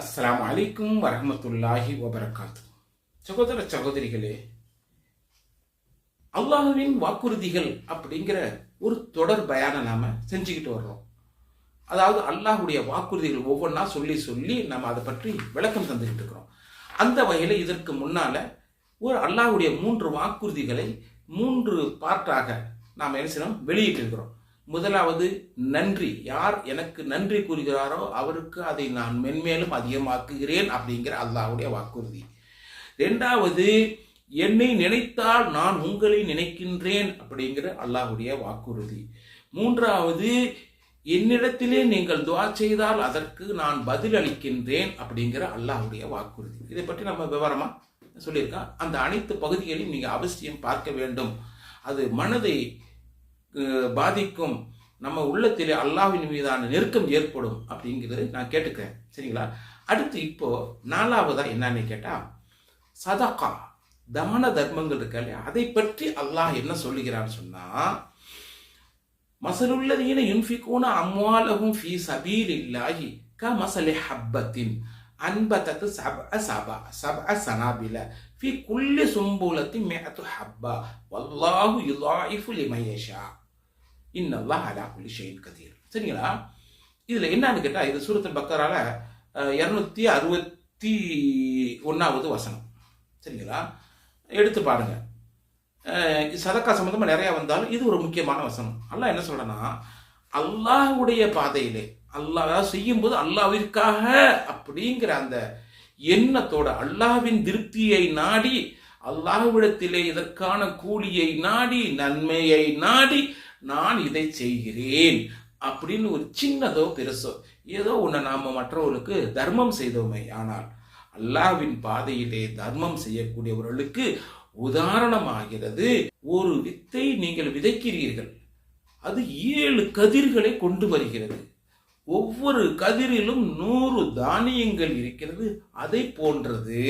அஸ்லாம் அலைக்கும் வரமத்துல்லாஹி வபரகாத்து. சகோதர சகோதரிகளே அல்லாஹுவின் வாக்குறுதிகள் அப்படிங்கிற ஒரு தொடர் பயான நாம செஞ்சுக்கிட்டு வர்றோம். அதாவது அல்லாஹுடைய வாக்குறுதிகள் ஒவ்வொன்றா சொல்லி சொல்லி நம்ம அதை பற்றி விளக்கம் தந்துக்கிட்டு இருக்கிறோம். அந்த வகையில் இதற்கு முன்னால ஒரு அல்லாஹ்வுடைய மூன்று வாக்குறுதிகளை மூன்று பார்ட்டாக நாம் என்ன செய்யணும் வெளியிட்டிருக்கிறோம் முதலாவது நன்றி. யார் எனக்கு நன்றி கூறுகிறாரோ அவருக்கு அதை நான் மென்மேலும் அதிகமாக்குகிறேன் அப்படிங்கிற அல்லாவுடைய வாக்குறுதி. ரெண்டாவது என்னை நினைத்தால் நான் உங்களை நினைக்கின்றேன் அப்படிங்கிற அல்லாஹுடைய வாக்குறுதி. மூன்றாவது என்னிடத்திலே நீங்கள் துவா செய்தால் அதற்கு நான் பதில் அளிக்கின்றேன் அப்படிங்கிற அல்லாஹுடைய வாக்குறுதி. இதை பற்றி நம்ம விவரமா சொல்லியிருக்கோம் அந்த அனைத்து பகுதிகளையும் நீங்கள் அவசியம் பார்க்க வேண்டும். அது மனதை பாதிக்கும் நம்ம உள்ளத்திலே அல்லாவின் மீதான நெருக்கம் ஏற்படும் அப்படிங்கிறது நான் கேட்டுக்கிறேன். சரிங்களா? அடுத்து இப்போ நாலாவதா என்னன்னு கேட்டா சதகா தான தர்மங்கள் இருக்கு இல்லையா? அதை பற்றி அல்லாஹ் என்ன சொல்லுகிறான்னு சொன்னா மசலுள்ளதீன யுன்ஃபிகூன ஃபி சபீல் இல்லாஹி க மசலி ஹப்பத்தின் அன்பத்தத்து சப சப சப சனாபில ஃபி குல்லி சும்பூலத்தின் மேத்து ஹப்பா. வல்லாஹு யுதாயிஃபு மகேஷா யஷா அலா குலி ஷெயின் கதீர். சரிங்களா? இதில் என்னன்னு கேட்டால் இது சூரத்தன் பக்கரால இரநூத்தி அறுபத்தி ஒன்றாவது வசனம். சரிங்களா? எடுத்து பாருங்க. சதக்கா சம்மந்தமாக நிறையா வந்தாலும் இது ஒரு முக்கியமான வசனம். அல்லாஹ் என்ன சொல்கிறேன்னா அல்லாஹ்வுடைய பாதையிலே அல்லாஹ் செய்யும்போது அல்லாவிற்காக அப்படிங்கிற அந்த எண்ணத்தோட அல்லாஹ்வின் திருப்தியை நாடி அல்லாஹ்விடத்திலே இதற்கான கூலியை நாடி நன்மையை நாடி நான் இதை செய்கிறேன் அப்படின்னு ஒரு சின்னதோ பெருசோ ஏதோ ஒன்று நாம் மற்றவர்களுக்கு தர்மம் செய்தோமே ஆனால் அல்லாஹ்வின் பாதையிலே தர்மம் செய்யக்கூடியவர்களுக்கு உதாரணமாகிறது ஒரு வித்தை நீங்கள் விதைக்கிறீர்கள். அது ஏழு கதிர்களை கொண்டு வருகிறது. ஒவ்வொரு கதிரிலும் நூறு தானியங்கள் இருக்கிறது. அதை போன்றது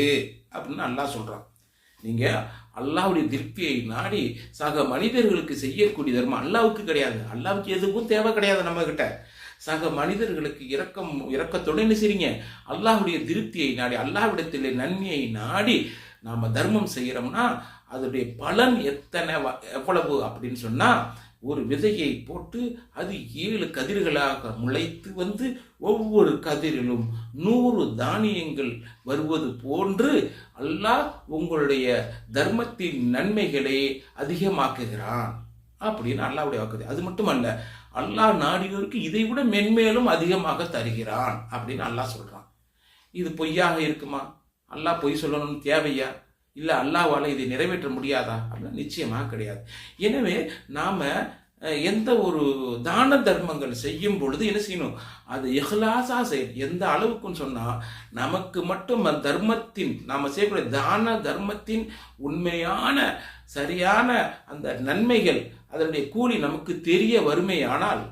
அப்படின்னு நல்லா சொல்றான். நீங்க அல்லாவுடைய திருப்தியை நாடி சக மனிதர்களுக்கு செய்யக்கூடிய தர்மம் அல்லாவுக்கு கிடையாது. அல்லாவுக்கு எதுவும் தேவை கிடையாது நம்ம கிட்ட சக மனிதர்களுக்கு இரக்கம் இரக்கத்தோடு என்ன செய்றீங்க அல்லாஹுடைய திருப்தியை நாடி அல்லாவிடத்தில் நன்மையை நாடி நாம தர்மம் செய்கிறோம்னா அதனுடைய பலன் எத்தனை எவ்வளவு அப்படின்னு சொன்னா ஒரு விதையை போட்டு அது ஏழு கதிர்களாக முளைத்து வந்து ஒவ்வொரு கதிரிலும் நூறு தானியங்கள் வருவது போன்று அல்லாஹ் உங்களுடைய தர்மத்தின் நன்மைகளை அதிகமாக்குகிறான். அப்படின்னு அல்லாவுடைய வாக்குது அது மட்டுமல்ல அல்லாஹ் நாடியோருக்கு இதை விட மென்மேலும் அதிகமாக தருகிறான் அப்படின்னு அல்லாஹ் சொல்றான். இது பொய்யாக இருக்குமா? அல்லாஹ் பொய் சொல்லணும்னு தேவையா? இல்லை அல்லாவால் இதை நிறைவேற்ற முடியாதா? அப்படின்னா நிச்சயமாக கிடையாது. எனவே நாம் எந்த ஒரு தான தர்மங்கள் செய்யும் பொழுது என்ன செய்யணும்? அது எஹ்லாசா செய்யும் எந்த அளவுக்குன்னு சொன்னால் நமக்கு மட்டும் அந்த தர்மத்தின் நாம் செய்யக்கூடிய தான தர்மத்தின் உண்மையான சரியான அந்த நன்மைகள் அதனுடைய கூலி நமக்கு தெரிய வறுமையானால்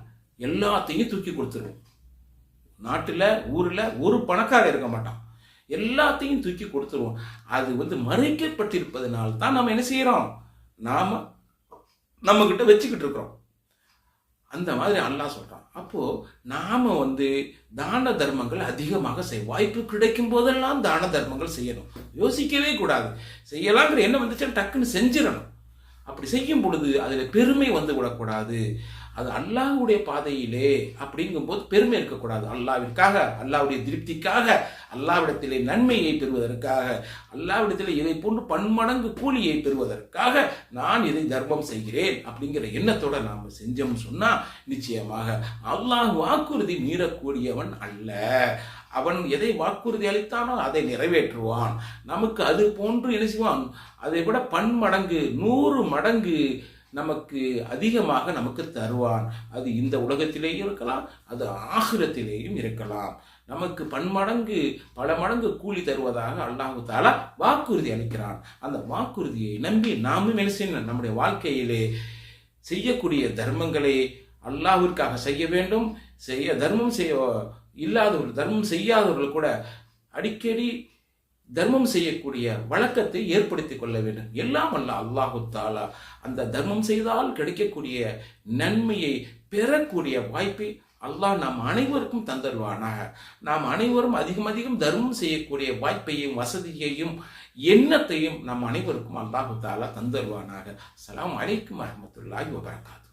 எல்லாத்தையும் தூக்கி கொடுத்துருவோம். நாட்டில் ஊரில் ஒரு பணக்காரர் இருக்க மாட்டான். எல்லாத்தையும் தூக்கி கொடுத்துருவோம். அது வந்து மறைக்கப்பட்டிருப்பதனால தான் நம்ம என்ன செய்யறோம்? நாம நம்ம கிட்ட வச்சுக்கிட்டு இருக்கிறோம். அந்த மாதிரி அல்லாஹ் சொல்கிறான் அப்போ நாம வந்து தான தர்மங்கள் அதிகமாக செய்ய வாய்ப்பு கிடைக்கும் போதெல்லாம் தான தர்மங்கள் செய்யணும். யோசிக்கவே கூடாது. செய்யலாங்கிற என்ன வந்துச்சுன்னா டக்குன்னு செஞ்சிடணும். அப்படி செய்யும் பொழுது அதில் பெருமை வந்து விடக்கூடாது. அது அல்லாஹ்வுடைய பாதையிலே அப்படிங்கும்போது பெருமை இருக்கக்கூடாது. அல்லாவிற்காக அல்லாவுடைய திருப்திக்காக அல்லாவிடத்திலே நன்மையை பெறுவதற்காக அல்லாவிடத்திலே இதை போன்று பன்மடங்கு கூலியை பெறுவதற்காக நான் இதை தர்மம் செய்கிறேன் அப்படிங்கிற எண்ணத்தோட நாம செஞ்சோம்னு சொன்னா நிச்சயமாக அல்லாஹ் வாக்குறுதி மீறக்கூடியவன் அல்ல. அவன் எதை வாக்குறுதி அளித்தானோ அதை நிறைவேற்றுவான். நமக்கு அது போன்று என்ன செய்வான்? அதை விட பன்மடங்கு நூறு மடங்கு நமக்கு அதிகமாக நமக்கு தருவான். அது இந்த உலகத்திலேயும் இருக்கலாம் அது ஆகிரத்திலேயும் இருக்கலாம். நமக்கு பன்மடங்கு பல மடங்கு கூலி தருவதாக அல்லாஹு தாலா வாக்குறுதி அளிக்கிறான். அந்த வாக்குறுதியை நம்பி நாமும் என்ன செய்யணும்? நம்முடைய வாழ்க்கையிலே செய்யக்கூடிய தர்மங்களை அல்லாஹிற்காக செய்ய வேண்டும். செய்ய தர்மம் செய்ய இல்லாதவர்கள் தர்மம் செய்யாதவர்கள் கூட அடிக்கடி தர்மம் செய்யக்கூடிய வழக்கத்தை ஏற்படுத்திக் கொள்ள வேண்டும். எல்லாம் அல்ல அல்லாஹு தாலா அந்த தர்மம் செய்தால் கிடைக்கக்கூடிய நன்மையை பெறக்கூடிய வாய்ப்பை அல்லாஹ் நாம் அனைவருக்கும் தந்தருவானாக. நாம் அனைவரும் அதிகம் அதிகம் தர்மம் செய்யக்கூடிய வாய்ப்பையும் வசதியையும் எண்ணத்தையும் நம் அனைவருக்கும் அல்லாஹு தாலா தந்தருவானாக. அலாம் அலைக்கும் வரஹ்மத்துல்லாஹி வபரகாத்து.